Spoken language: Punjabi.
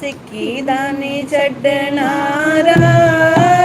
ਸਿੱਕੀ ਦਾ ਨਹੀਂ ਛੱਡਣਾ ਰਾ